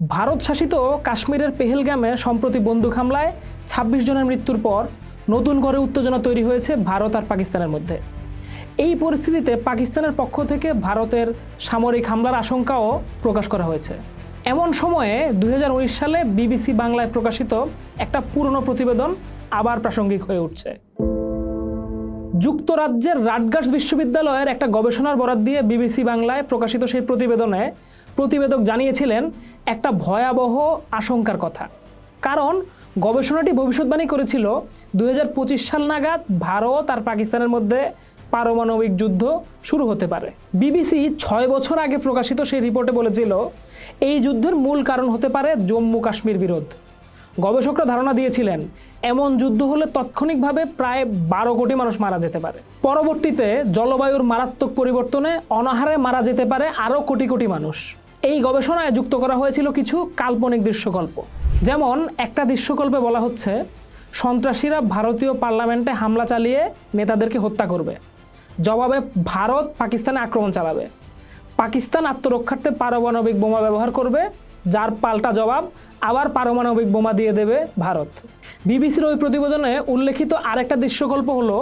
ভারত শাসিত কাশ্মীরের পেহেলগামে সম্প্রতি বন্দুক হামলায় ছাব্বিশ জনের মৃত্যুর পর নতুন করে উত্তেজনা তৈরি হয়েছে ভারত আর পাকিস্তানের মধ্যে। এই পরিস্থিতিতে পাকিস্তানের পক্ষ থেকে ভারতের সামরিক হামলার আশঙ্কাও প্রকাশ করা হয়েছে। এমন সময়ে দুই হাজার উনিশ সালে বিবিসি বাংলায় প্রকাশিত একটা পুরনো প্রতিবেদন আবার প্রাসঙ্গিক হয়ে উঠছে। যুক্তরাজ্যের রাটগার্স বিশ্ববিদ্যালয়ের একটা গবেষণার বরাদ দিয়ে বিবিসি বাংলায় প্রকাশিত সেই প্রতিবেদনে প্রতিবেদক জানিয়েছিলেন, একটা ভয়াবহ আশঙ্কার কথা। কারণ, গবেষণাটি ভবিষ্যৎবাণী করেছিল দু হাজার পঁচিশ সাল নাগাদ ভারত আর পাকিস্তানের মধ্যে পারমাণবিক যুদ্ধ শুরু হতে পারে। বিবিসি ছয় বছর আগে প্রকাশিত সেই রিপোর্টে বলেছিল, এই যুদ্ধের মূল কারণ হতে পারে জম্মু কাশ্মীর বিরোধ। গবেষকরা ধারণা দিয়েছিলেন, এমন যুদ্ধ হলে তাৎক্ষণিকভাবে প্রায় বারো কোটি মানুষ মারা যেতে পারে। পরবর্তীতে জলবায়ুর মারাত্মক পরিবর্তনে অনাহারে মারা যেতে পারে আরও কোটি কোটি মানুষ। এই গবেষণায় যুক্ত করা হয়েছিল কিছু কাল্পনিক দৃশ্যকল্প। যেমন একটা দৃশ্যকল্পে বলা হচ্ছে, সন্ত্রাসীরা ভারতীয় পার্লামেন্টে হামলা চালিয়ে নেতাদেরকে হত্যা করবে। জবাবে ভারত পাকিস্তানে আক্রমণ চালাবে। পাকিস্তান আত্মরক্ষার্থে পারমাণবিক বোমা ব্যবহার করবে, যার পাল্টা জবাব আবার পারমাণবিক বোমা দিয়ে দেবে ভারত। বিবিসির ওই প্রতিবেদনে উল্লেখিত আরেকটা দৃশ্যকল্প হলো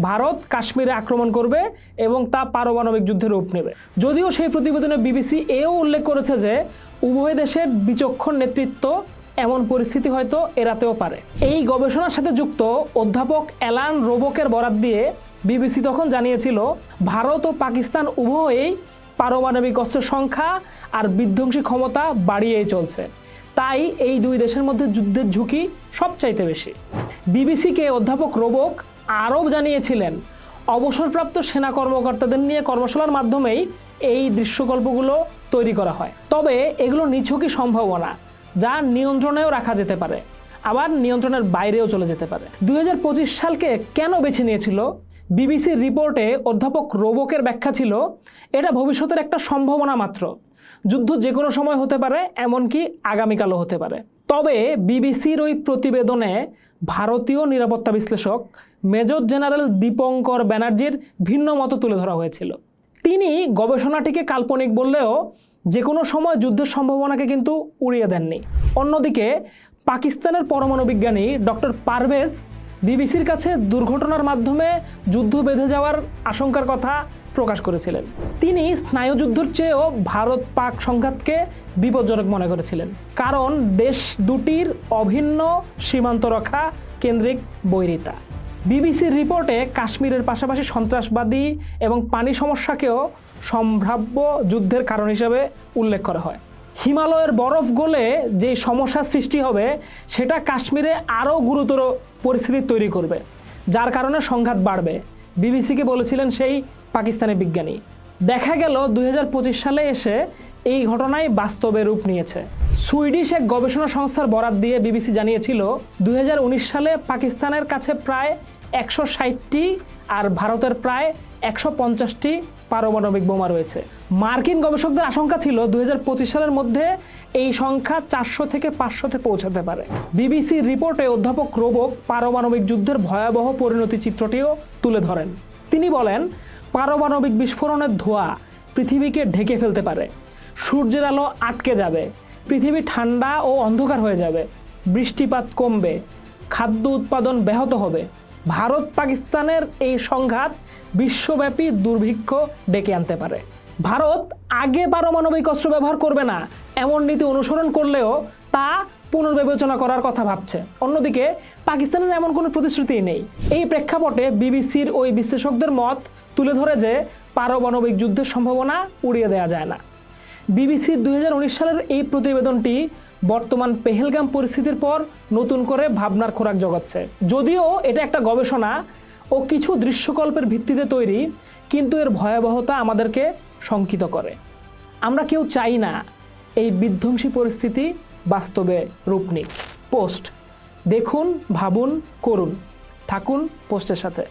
ভারত কাশ্মীরে আক্রমণ করবে এবং তা পারমাণবিক যুদ্ধে রূপ নেবে। যদিও সেই প্রতিবেদনে বিবিসি এও উল্লেখ করেছে যে, উভয় দেশের বিচক্ষণ নেতৃত্ব এমন পরিস্থিতি হয়তো এড়াতেও পারে। এই গবেষণার সাথে যুক্ত অধ্যাপক অ্যালান রোবকের বরাত দিয়ে বিবিসি তখন জানিয়েছিল, ভারত ও পাকিস্তান উভয়েই পারমাণবিক অস্ত্রের সংখ্যা আর বিধ্বংসী ক্ষমতা বাড়িয়েই চলছে। তাই এই দুই দেশের মধ্যে যুদ্ধের ঝুঁকি সবচাইতে বেশি। বিবিসিকে অধ্যাপক রোবক আরও জানিয়েছিলেন। অবসরপ্রাপ্ত সেনা কর্মকর্তাদের নিয়ে কর্মশালার মাধ্যমেই এই দৃশ্যকল্পগুলো তৈরি করা হয়। তবে এগুলো নিছকই সম্ভাবনা, যা নিয়ন্ত্রণেও রাখা যেতে পারে, আবার নিয়ন্ত্রণের বাইরেও চলে যেতে পারে। দু হাজার পঁচিশ সালকে কেন বেছে নিয়েছিল? বিবিসির রিপোর্টে অধ্যাপক রোবকের ব্যাখ্যা ছিল, এটা ভবিষ্যতের একটা সম্ভাবনা মাত্র। যুদ্ধ যে কোনো সময় হতে পারে, এমনকি আগামীকালও হতে পারে। তবে বিবিসির ওই প্রতিবেদনে ভারতীয় নিরাপত্তা বিশ্লেষক মেজর জেনারেল দীপঙ্কর ব্যানার্জির ভিন্ন মতো তুলে ধরা হয়েছিল। তিনি গবেষণাটিকে কাল্পনিক বললেও যে কোনো সময় যুদ্ধের সম্ভাবনাকে কিন্তু উড়িয়ে দেননি। অন্যদিকে পাকিস্তানের পরমাণু বিজ্ঞানী ডক্টর পারভেজ বিবিসির কাছে দুর্ঘটনার মাধ্যমে যুদ্ধ বেঁধে যাওয়ার আশঙ্কার কথা প্রকাশ করেছিলেন। তিনি স্নায়ুযুদ্ধের চেয়েও ভারত পাক সংঘাতকে বিপজ্জনক মনে করেছিলেন। কারণ দেশ দুটির অভিন্ন সীমান্ত রক্ষা কেন্দ্রিক বৈরিতা। বিবিসির রিপোর্টে কাশ্মীরের পাশাপাশি সন্ত্রাসবাদী এবং পানি সমস্যাকেও সম্ভাব্য যুদ্ধের কারণ হিসেবে উল্লেখ করা হয়। হিমালয়ের বরফ গলে যে সমস্যার সৃষ্টি হবে, সেটা কাশ্মীরে আরও গুরুতর পরিস্থিতি তৈরি করবে, যার কারণে সংঘাত বাড়বে। বিবিসিকে বলেছিলেন সেই পাকিস্তানি বিজ্ঞানী। দেখা গেল দুই হাজার পঁচিশ সালে এসে এই ঘটনায় বাস্তবে রূপ নিয়েছে। সুইডিশ এক গবেষণা সংস্থার বরাত দিয়ে বিবিসি জানিয়েছিল, দুই হাজার উনিশ সালে পাকিস্তানের কাছে প্রায় একশো ষাটটি আর ভারতের প্রায় একশো পঞ্চাশটি পারমাণবিক বোমা রয়েছে। মার্কিন গবেষকদের আশঙ্কা ছিল দুই হাজার পঁচিশ সালের মধ্যে এই সংখ্যা চারশো থেকে পাঁচশোতে পৌঁছাতে পারে। বিবিসির রিপোর্টে অধ্যাপক রোবক পারমাণবিক যুদ্ধের ভয়াবহ পরিণতি চিত্রটিও তুলে ধরেন। তিনি বলেন পারমাণবিক বিস্ফোরণের ধোঁয়া পৃথিবীকে ঢেকে ফেলতে পারে। সূর্যের আলো আটকে যাবে। পৃথিবী ঠান্ডা ও অন্ধকার হয়ে যাবে। বৃষ্টিপাত কমবে। খাদ্য উৎপাদন ব্যাহত হবে। ভারত পাকিস্তানের এই সংঘাত বিশ্বব্যাপী দুর্ভিক্ষ ডেকে আনতে পারে। ভারত আগে পারমাণবিক অস্ত্র ব্যবহার করবে না, এমন নীতি অনুসরণ করলেও তা পুনর্বিবেচনা করার কথা ভাবছে। অন্যদিকে, পাকিস্তানের এমন কোনো প্রতিশ্রুতি নেই। এই প্রেক্ষাপটে বিবিসির ওই বিশ্লেষকদের মত তুলে ধরে যে পারমাণবিক যুদ্ধের সম্ভাবনা উড়িয়ে দেওয়া যায় না। বিবিসির দুই হাজার উনিশ সালের এই প্রতিবেদনটি বর্তমান পেহেলগাম পরিস্থিতির পর নতুন করে ভাবনার খোরাক জগাচ্ছে। যদিও এটা একটা গবেষণা ও কিছু দৃশ্যকল্পের ভিত্তিতে তৈরি, কিন্তু এর ভয়াবহতা আমাদেরকে শঙ্কিত করে। আমরা কেউ চাই না এই বিধ্বংসী পরিস্থিতি বাস্তবে রূপ নিক। পোস্ট। দেখুন, ভাবুন, করুন। থাকুন পোস্টের সাথে।